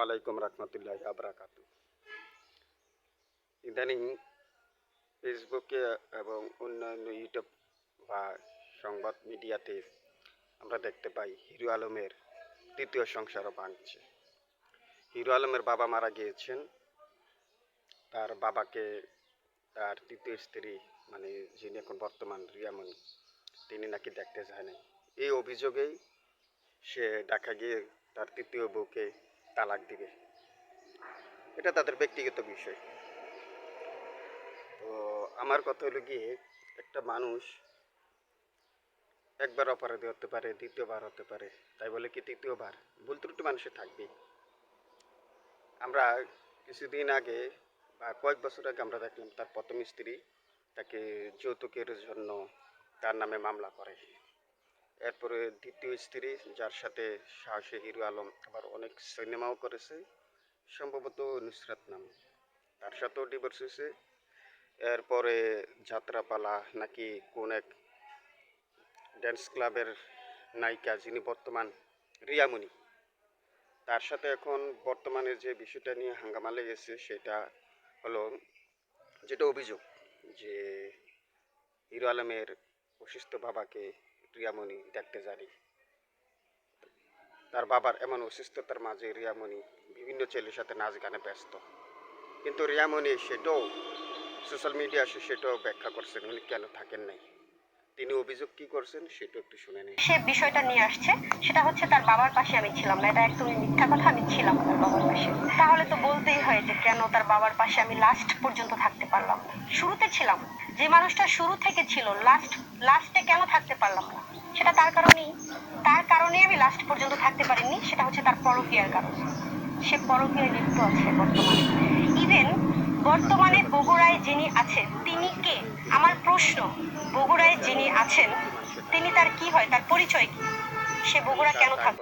আলাইকুম রহমতুল্লাহ আবরাকাত ইদানিং ফেসবুকে এবং অন্যান্য ইউটিউব বা সংবাদ মিডিয়াতে আমরা দেখতে পাই হিরো আলমের তৃতীয় সংসারও ভাঙছে। হিরো আলমের বাবা মারা গিয়েছেন। তার বাবাকে তার তৃতীয় স্ত্রী মানে যিনি এখন বর্তমান রিয়ামণি তিনি নাকি দেখতে যায় নাই। এই অভিযোগেই সে দেখা গিয়ে তার তৃতীয় বউকে তালাক দিবে। এটা তাদের ব্যক্তিগত বিষয়। তো আমার কথা হলো গিয়ে, একটা মানুষ একবার অপরাধী হতে পারে, দ্বিতীয়বার হতে পারে, তাই বলে কি তৃতীয়বার? ভুল ত্রুটি মানুষের থাকবেই। আমরা কিছুদিন আগে বা কয়েক বছর আগে আমরা দেখলাম তার প্রথম স্ত্রী তাকে যৌতুকের জন্য তার নামে মামলা করে। এরপরে দ্বিতীয় স্ত্রী, যার সাথে সাহসী হিরো আলম আবার অনেক সিনেমাও করেছে, সম্ভবত নুসরাত নাম। তার সাথেও ডিভোর্স হয়েছে। এরপরে যাত্রাপালা নাকি কোন এক ড্যান্স ক্লাবের নায়িকা যিনি বর্তমান রিয়ামণি। তার সাথে এখন বর্তমানে যে বিষয়টা নিয়ে হাঙ্গামা লেগেছে, সেটা হলো যেটা অভিযোগ যে হিরো আলমের অসুস্থ বাবাকে রিয়ামণি দেখতে জানি। তার বাবার এমন অসুস্থতার মাঝে রিয়ামণি বিভিন্ন ছেলের সাথে নাচ গানে ব্যস্ত। কিন্তু রিয়ামণি সেটাও সোশ্যাল মিডিয়া আসে সেটাও ব্যাখ্যা করছেন, উনি কেন থাকেন নাই? তিনি অভিযোগ কি করছেন সেটা একটু শুনে নেই। সে বিষয়টা নিয়ে আসছে, সেটা হচ্ছে তার বাবার পাশে আমি ছিলাম না, এটা একদমই মিথ্যা কথা, আমি ছিলাম তার বাবার পাশে। তাহলে তো বলতেই হয় যে কেন তার বাবার পাশে আমি লাস্ট পর্যন্ত থাকতে পারলাম শুরুতে ছিলাম যে মানুষটা শুরু থেকে ছিল লাস্ট লাস্টে কেন থাকতে পারলাম না? সেটা তার কারণেই তার কারণেই আমি লাস্ট পর্যন্ত থাকতে পারিনি, সেটা হচ্ছে তার পরকীয়ার কারণে। সে পরকীয়ায় লিপ্ত আছে বর্তমানে। ইভেন বর্তমানে বগুড়ায় যিনি আছেন, তিনি কে? আমার প্রশ্ন, বগুড়ায় যিনি আছেন, তিনি তার কি হয়? তার পরিচয় কি? সে বগুড়া কেন থাকবে?